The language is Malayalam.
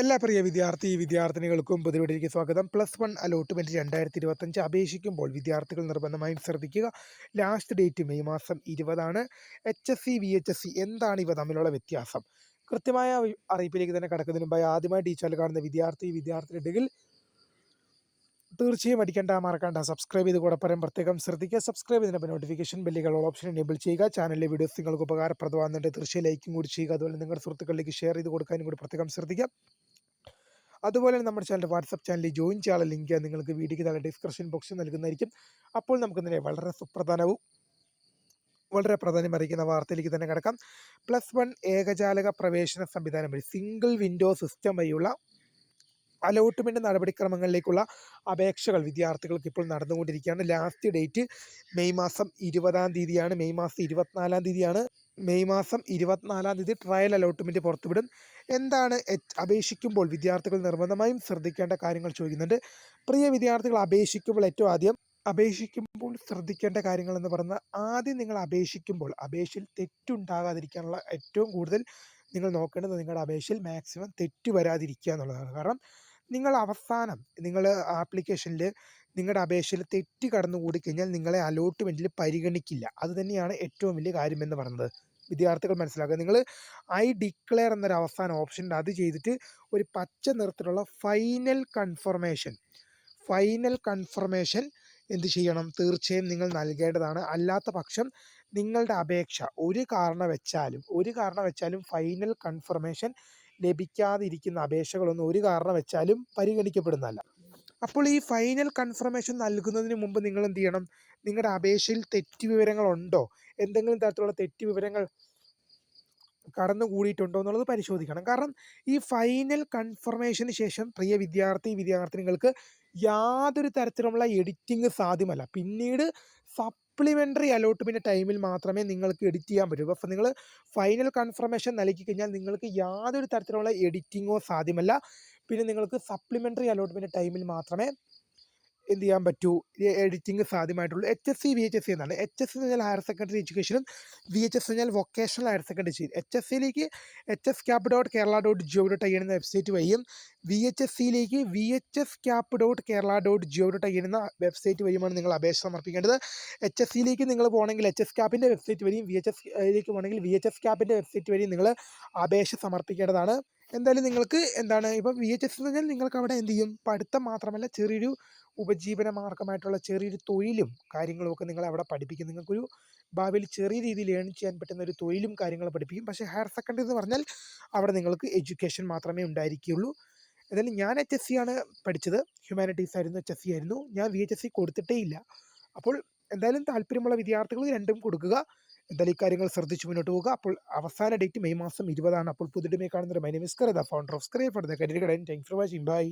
എല്ലാ പ്രിയ വിദ്യാർത്ഥി വിദ്യാർത്ഥിനികൾക്കും പുതിയവിടേക്ക് സ്വാഗതം. പ്ലസ് വൺ അലോട്ട്മെന്റ് രണ്ടായിരത്തി ഇരുപത്തഞ്ച് അപേക്ഷിക്കുമ്പോൾ വിദ്യാർത്ഥികൾ നിർബന്ധമായും ശ്രദ്ധിക്കുക. ലാസ്റ്റ് ഡേറ്റ് മെയ് മാസം ഇരുപതാണ്. H S C V H S C എന്താണ് ഇവ തമ്മിലുള്ള വ്യത്യാസം? കൃത്യമായ അറിയിപ്പിലേക്ക് തന്നെ കടക്കുന്നതിന് മുമ്പായി ആദ്യമായി ടീച്ചറിൽ കാണുന്ന വിദ്യാർത്ഥി വിദ്യാർത്ഥിനിയുണ്ടെങ്കിൽ തീർച്ചയായും അടിക്കേണ്ട മറക്കണ്ട സബ്സ്ക്രൈബ് ചെയ്ത് കൂടെ പറയാൻ പ്രത്യേകം ശ്രദ്ധിക്കുക. സബ്സ്ക്രൈബ് ചെയ്തതിനൊപ്പം നോട്ടിഫിക്കേഷൻ ബെല്ലുകൾ ഓപ്ഷൻ എനേബിൾ ചെയ്യുക. ചാനലിലെ വീഡിയോസ് നിങ്ങൾക്ക് ഉപകാരപ്രദമാകുന്നുണ്ട്. തീർച്ചയായും ലൈക്കും കൂടി ചെയ്യുക. അതുപോലെ നിങ്ങളുടെ സുഹൃത്തുക്കളിലേക്ക് ഷെയർ ചെയ്ത് കൊടുക്കാനും കൂടി പ്രത്യേകം ശ്രദ്ധിക്കുക. അതുപോലെ തന്നെ നമ്മുടെ ചാനൽ വാട്സപ്പ് ചാനലിൽ ജോയിൻ ചെയ്യാനുള്ള ലിങ്ക് നിങ്ങൾക്ക് വീഡിയോയ്ക്ക് താഴെ ഡിസ്ക്രിപ്ഷൻ ബോക്സിൽ നൽകുന്നതായിരിക്കും. അപ്പോൾ നമുക്ക് തന്നെ വളരെ സുപ്രധാനവും വളരെ പ്രാധാന്യം അറിയിക്കുന്ന വാർത്തയിലേക്ക് തന്നെ കിടക്കാം. പ്ലസ് വൺ ഏകജാലക പ്രവേശന സംവിധാനം വഴി സിംഗിൾ വിൻഡോ സിസ്റ്റം വഴിയുള്ള അലോട്ട്മെന്റ് നടപടിക്രമങ്ങളിലേക്കുള്ള അപേക്ഷകൾ വിദ്യാർത്ഥികൾക്ക് ഇപ്പോൾ നടന്നുകൊണ്ടിരിക്കുകയാണ്. ലാസ്റ്റ് ഡേറ്റ് മെയ് മാസം ഇരുപതാം തീയതിയാണ്. മെയ് മാസം ഇരുപത്തിനാലാം തീയതിയാണ്. മെയ് മാസം ഇരുപത്തിനാലാം തീയതി ട്രയൽ അലോട്ട്മെന്റ് പുറത്തുവിടും. എന്താണ് അപേക്ഷിക്കുമ്പോൾ വിദ്യാർത്ഥികൾ നിർബന്ധമായും ശ്രദ്ധിക്കേണ്ട കാര്യങ്ങൾ ചോദിക്കുന്നുണ്ട്. പ്രിയ വിദ്യാർത്ഥികൾ അപേക്ഷിക്കുമ്പോൾ ഏറ്റവും ആദ്യം അപേക്ഷിക്കുമ്പോൾ ശ്രദ്ധിക്കേണ്ട കാര്യങ്ങൾ എന്ന് പറഞ്ഞാൽ ആദ്യം നിങ്ങൾ അപേക്ഷിക്കുമ്പോൾ അപേക്ഷയിൽ തെറ്റുണ്ടാകാതിരിക്കാനുള്ള ഏറ്റവും കൂടുതൽ നിങ്ങൾ നോക്കേണ്ടത് നിങ്ങളുടെ അപേക്ഷയിൽ മാക്സിമം തെറ്റ് വരാതിരിക്കുക എന്നുള്ളതാണ്. കാരണം നിങ്ങൾ അവസാനം നിങ്ങൾ ആപ്ലിക്കേഷനിൽ നിങ്ങളുടെ അപേക്ഷയിൽ തെറ്റ് കടന്നുകൂടി കഴിഞ്ഞാൽ നിങ്ങളെ അലോട്ട്മെന്റിൽ പരിഗണിക്കില്ല. അതുതന്നെയാണ് ഏറ്റവും വലിയ കാര്യമെന്ന് പറയുന്നത്. വിദ്യാർത്ഥികൾ മനസ്സിലാക്കുക. നിങ്ങൾ ഐ ഡിക്ലെയർ എന്നൊരു അവസാന ഓപ്ഷൻ അത് ചെയ്തിട്ട് ഒരു പച്ച നിറത്തിലുള്ള ഫൈനൽ കൺഫർമേഷൻ ഫൈനൽ കൺഫർമേഷൻ എന്ത് ചെയ്യണം? തീർച്ചയായും നിങ്ങൾ നൽകേണ്ടതാണ്. അല്ലാത്ത പക്ഷം നിങ്ങളുടെ അപേക്ഷ ഒരു കാരണം വെച്ചാലും ഒരു കാരണം വെച്ചാലും ഫൈനൽ കൺഫർമേഷൻ ലഭിക്കാതിരിക്കുന്ന അപേക്ഷകളൊന്നും ഒരു കാരണം വെച്ചാലും പരിഗണിക്കപ്പെടുന്നതല്ല. അപ്പോൾ ഈ ഫൈനൽ കൺഫർമേഷൻ നൽകുന്നതിന് മുമ്പ് നിങ്ങൾ എന്ത് ചെയ്യണം നിങ്ങളുടെ അപേക്ഷയിൽ തെറ്റ് വിവരങ്ങളുണ്ടോ എന്തെങ്കിലും തരത്തിലുള്ള തെറ്റ് വിവരങ്ങൾ കടന്നു കൂടിയിട്ടുണ്ടോ എന്നുള്ളത് പരിശോധിക്കണം. കാരണം ഈ ഫൈനൽ കൺഫർമേഷന് ശേഷം പ്രിയ വിദ്യാർത്ഥി വിദ്യാർത്ഥിനികൾക്ക് യാതൊരു തരത്തിലുള്ള എഡിറ്റിംഗ് സാധ്യമല്ല. പിന്നീട് സപ്ലിമെന്ററി അലോട്ട്മെന്റ് ടൈമിൽ മാത്രമേ നിങ്ങൾക്ക് എഡിറ്റ് ചെയ്യാൻ പറ്റൂ. അപ്പോൾ നിങ്ങൾ ഫൈനൽ കൺഫർമേഷൻ നൽകി കഴിഞ്ഞാൽ നിങ്ങൾക്ക് യാതൊരു തരത്തിലുള്ള എഡിറ്റിങ്ങോ സാധ്യമല്ല. പിന്നെ നിങ്ങൾക്ക് സപ്ലിമെന്ററി അലോട്ട്മെന്റ് ടൈമിൽ മാത്രമേ എന്ത് ചെയ്യാൻ പറ്റൂ editing സാധ്യമായിട്ടുള്ളൂ H S C V H S C എന്നാണ് എച്ച് എസ് എന്ന് പറഞ്ഞാൽ ഹയർ സെക്കൻഡറി എഡ്യൂക്കേഷനും വി എച്ച് എസ് എന്ന് പറഞ്ഞാൽ vocational higher secondary education H S സിയിലേക്ക് H S cap dot Kerala dot gov dot I എന്ന വെബ്സൈറ്റ് വഴിയും വി എച്ച് എസ് സിയിലേക്ക് V H S cap dot Kerala dot gov dot I എന്ന വെബ്സൈറ്റ് വഴിയുമാണ് നിങ്ങൾ അപേക്ഷ സമർപ്പിക്കേണ്ടത് എച്ച് എസ് സിയിലേക്ക് നിങ്ങൾ പോകണമെങ്കിൽ എച്ച് എസ് ക്യാപ്പിന്റെ വെബ്സൈറ്റ് വഴിയും വി എച്ച് എസ് ലേക്ക് പോകണമെങ്കിൽ വി എച്ച് എസ് ക്യാപ്പിന്റെ വെബ്സൈറ്റ് വഴിയും നിങ്ങൾ അപേക്ഷ സമർപ്പിക്കേണ്ടതാണ് എന്തായാലും നിങ്ങൾക്ക് എന്താണ് ഇപ്പം വി എച്ച് എസ് എന്ന് പറഞ്ഞാൽ നിങ്ങൾക്ക് അവിടെ എന്ത് ചെയ്യും? പഠിത്തം മാത്രമല്ല ചെറിയൊരു ഉപജീവന മാർഗമായിട്ടുള്ള ചെറിയൊരു തൊഴിലും കാര്യങ്ങളും ഒക്കെ നിങ്ങളെ അവിടെ പഠിപ്പിക്കും. നിങ്ങൾക്കൊരു ഭാവിയിൽ ചെറിയ രീതിയിൽ ഏൺ ചെയ്യാൻ പറ്റുന്ന ഒരു തൊഴിലും കാര്യങ്ങളും പഠിപ്പിക്കും. പക്ഷേ ഹയർ സെക്കൻഡറി എന്ന് പറഞ്ഞാൽ അവിടെ നിങ്ങൾക്ക് എഡ്യൂക്കേഷൻ മാത്രമേ ഉണ്ടായിരിക്കുകയുള്ളൂ എന്തായാലും ഞാൻ എച്ച് എസ് സി ആണ് പഠിച്ചത്. ഹ്യൂമാനിറ്റീസ് ആയിരുന്നു എച്ച് എസ് സി ആയിരുന്നു. ഞാൻ വി എച്ച് എസ് സി കൊടുത്തിട്ടേ ഇല്ല. അപ്പോൾ എന്തായാലും താല്പര്യമുള്ള വിദ്യാർത്ഥികൾ രണ്ടും കൊടുക്കുക. എന്തായാലും ഇക്കാര്യങ്ങൾ കാര്യങ്ങൾ ശ്രദ്ധിച്ച് മുന്നോട്ട് പോകുക അപ്പോൾ അവസാന ഡേറ്റ് മെയ് മാസം ഇരുപതാണ്. അപ്പോൾ പുതിയ കാണുന്നത് my name is Karitha founder of screen for the career guidance thanks for watching bye